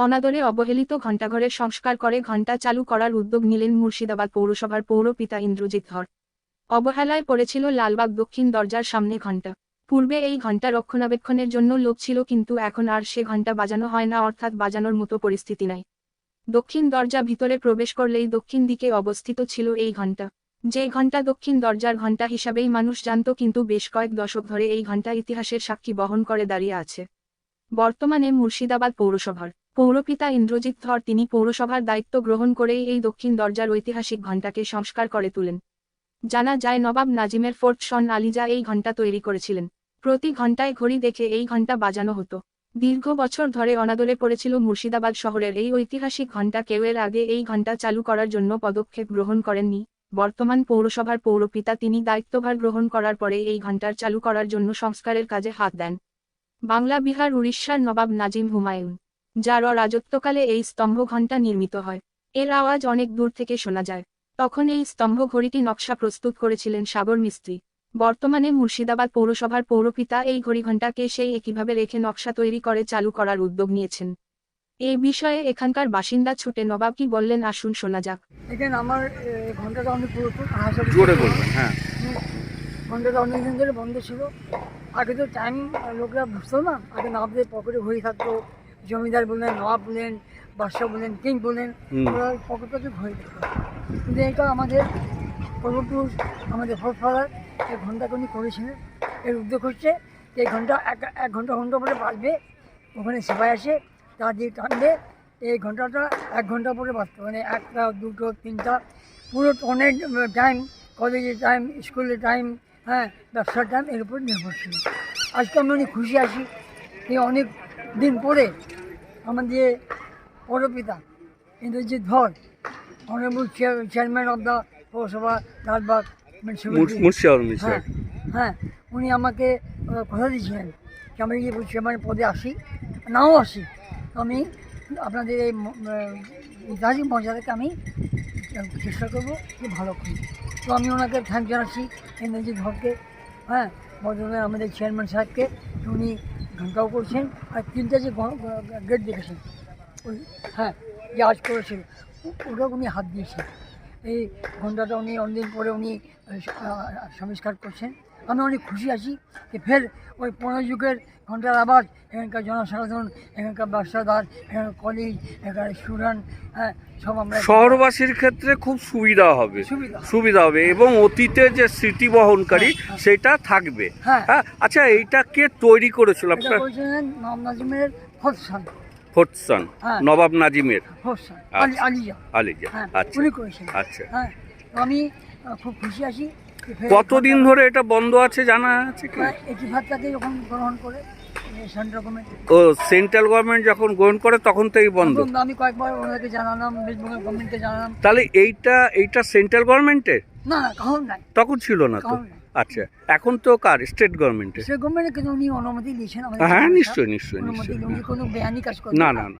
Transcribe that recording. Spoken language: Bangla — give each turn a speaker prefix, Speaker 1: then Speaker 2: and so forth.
Speaker 1: অনাদরে অবহেলিত ঘণ্টাঘরে সংস্কার করে ঘণ্টা চালু করার উদ্যোগ নিলেন মুর্শিদাবাদ পৌরসভার পৌরপিতা ইন্দ্রজিৎ ধর। অবহেলায় পড়েছিল লালবাগ দক্ষিণ দরজার সামনে ঘণ্টা। পূর্বে এই ঘণ্টা রক্ষণাবেক্ষণের জন্য লোক ছিল কিন্তু এখন আর সে ঘণ্টা বাজানো হয় না অর্থাৎ বাজানোর মতো পরিস্থিতি নাই। দক্ষিণ দরজা ভিতরে প্রবেশ করলেই দক্ষিণ দিকে অবস্থিত ছিল এই ঘণ্টা। যে ঘণ্টা দক্ষিণ দরজার ঘণ্টা হিসাবেই মানুষ জানত কিন্তু বেশ কয়েক দশক ধরে এই ঘণ্টা ইতিহাসের সাক্ষী বহন করে দাঁড়িয়ে আছে। বর্তমানে মুর্শিদাবাদ পৌরসভার পৌরপিতা ইন্দ্রজিৎ ধর তিনি পৌরসভার দায়িত্ব গ্রহণ করেই এই দক্ষিণ দরজার ঐতিহাসিক ঘণ্টাকে সংস্কার করে তুলেন। জানা যায় নবাব নাজিমের ফোর্ট শন আলিজা এই ঘণ্টা তৈরি করেছিলেন। প্রতি ঘণ্টায় ঘড়ি দেখে এই ঘণ্টা বাজানো হতো। দীর্ঘ বছর ধরে অনাদরে পড়েছিল মুর্শিদাবাদ শহরের এই ঐতিহাসিক ঘণ্টা, কেউ এর আগে এই ঘণ্টা চালু করার জন্য পদক্ষেপ গ্রহণ করেননি। বর্তমান পৌরসভার পৌরপিতা তিনি দায়িত্বভার গ্রহণ করার পরে এই ঘণ্টার চালু করার জন্য সংস্কারের কাজে হাত দেন। বাংলা বিহার উড়িষ্যার নবাব নাজিম হুমায়ুন যার রাজত্বকালে এই স্তম্ভ ঘণ্টা নির্মিত হয়। এর আওয়াজ অনেক দূর থেকে শোনা যায়। তখন এই স্তম্ভ ঘড়িটি নকশা প্রস্তুত করেছিলেন সাগর মিস্ত্রি। বর্তমানে মুর্শিদাবাদ পৌরসভার পৌরপিতা এই ঘড়ি ঘণ্টাকে সেই একইভাবে রেখে নকশা তৈরি করে চালু করার উদ্যোগ নিয়েছেন। এই বিষয়ে এখানকার বাসিন্দা ছুটে নবাব কি বললেন আসুন শোনা যাক।
Speaker 2: এখানে আমার ঘন্টাটা অনেক পুরোপুরি
Speaker 3: জোরে বলবেন হ্যাঁ।
Speaker 2: ঘন্টাটা অনেক দিন ধরে বন্ধ ছিল। আগে তো টাইম লোকরা বুঝতো না। আগে নবাবদের পকেটে ঘড়ি থাকতো জমিদার বলেন নবাব বলেন বাদশাহ বলেন কিং বলেন ওরা পকেট ঘড়ি থাকতো কিন্তু এটা আমাদের পূর্বপুরুষ আমাদের ফাদার এই ঘন্টাকে উনি করেছিলেন এর উদ্যোগ হচ্ছে এই ঘণ্টা এক এক ঘণ্টা ঘণ্টা পরে বাজবে ওখানে সেবাই আসে তা দিয়ে টানবে এই ঘন্টাটা এক ঘণ্টা পরে বাজতো মানে একটা দুটো তিনটা পুরো অনেক টাইম কলেজের টাইম স্কুলের টাইম হ্যাঁ ব্যবসার টাইম এর উপর নির্ভরশীল। আজকে আমি অনেক খুশি আছি এই অনেক দিন পরে আমাদের পৌরপিতা ইন্দ্রজিৎ ধর অনারেবল চেয়ারম্যান অফ দ্য পৌরসভা লালবাগ। হ্যাঁ হ্যাঁ উনি আমাকে কথা দিয়েছিলেন যে আমি যদি চেয়ারম্যান পদে আসি নাও আসি আমি আপনাদের এই ঐতিহাসিক মর্যাদাকে আমি চেষ্টা করব যে ভালো করি তো আমি ওনাকে থ্যাংক জানাচ্ছি ইন্দ্রজিৎ ধরকে হ্যাঁ বর্তমানে আমাদের চেয়ারম্যান সাহেবকে উনি ঘন্টাও করছেন আর তিনটা যে গেট দেখেছেন ওই হ্যাঁ যে আজ করেছিল ওটাও ওটা উনি হাত দিয়েছেন এই ঘন্টাটা উনি অনেকদিন পরে উনি সংস্কার করছেন আমি অনেক খুশি আছি যে ফের ওই পনেরো যুগের ঘণ্টার আবার এখানকার জনসাধারণ এখানকার ব্যবসাদার এখানকার কলেজ এখানকার স্টুডেন্ট হ্যাঁ সব আমরা
Speaker 3: শহরবাসীর ক্ষেত্রে খুব সুবিধা হবে।
Speaker 2: সুবিধা।
Speaker 3: হবে এবং অতীতে যে স্মৃতি বহনকারী
Speaker 2: হ্যাঁ, হ্যাঁ।
Speaker 3: সেটা থাকবে।
Speaker 2: হ্যাঁ।
Speaker 3: আচ্ছা এইটা কে তৈরি করেছিল? আপনার
Speaker 2: নাজিমের ফরসান
Speaker 3: ফোর্টসান
Speaker 2: হ্যাঁ।
Speaker 3: নবাব নাজিমের।
Speaker 2: ফরসান
Speaker 3: আচ্ছা। আলিজা।
Speaker 2: হ্যাঁ
Speaker 3: আচ্ছা। আচ্ছা।
Speaker 2: হ্যাঁ আমি খুব খুশি আছি।
Speaker 3: কতদিন ধরে এটা বন্ধ আছে জানা আছে কি?
Speaker 2: এটি ভাতটাকে যখন গ্রহণ করে
Speaker 3: ও সেন্ট্রাল গভর্নমেন্ট যখন গ্রহণ করে তখন থেকেই বন্ধ?
Speaker 2: আমি কয়েকবার ওনাদেরকে জানালাম ওয়েস্ট গভর্নমেন্টকে জানালাম।
Speaker 3: তাহলে এইটা এইটা সেন্ট্রাল গভর্নমেন্টের
Speaker 2: না না কখন নাই।
Speaker 3: তখন ছিল না তো? আচ্ছা এখন তো কার? স্টেট গভর্নমেন্টের
Speaker 2: সে গভর্নমেন্টে কিন্তু উনি অনুমতি দিয়েছেন
Speaker 3: হ্যাঁ নিশ্চয়ই নিশ্চয়ই
Speaker 2: অনুমতি
Speaker 3: নিশ্চয়ই
Speaker 2: কোনো বেআইনি কাজ করেন
Speaker 3: না না। না।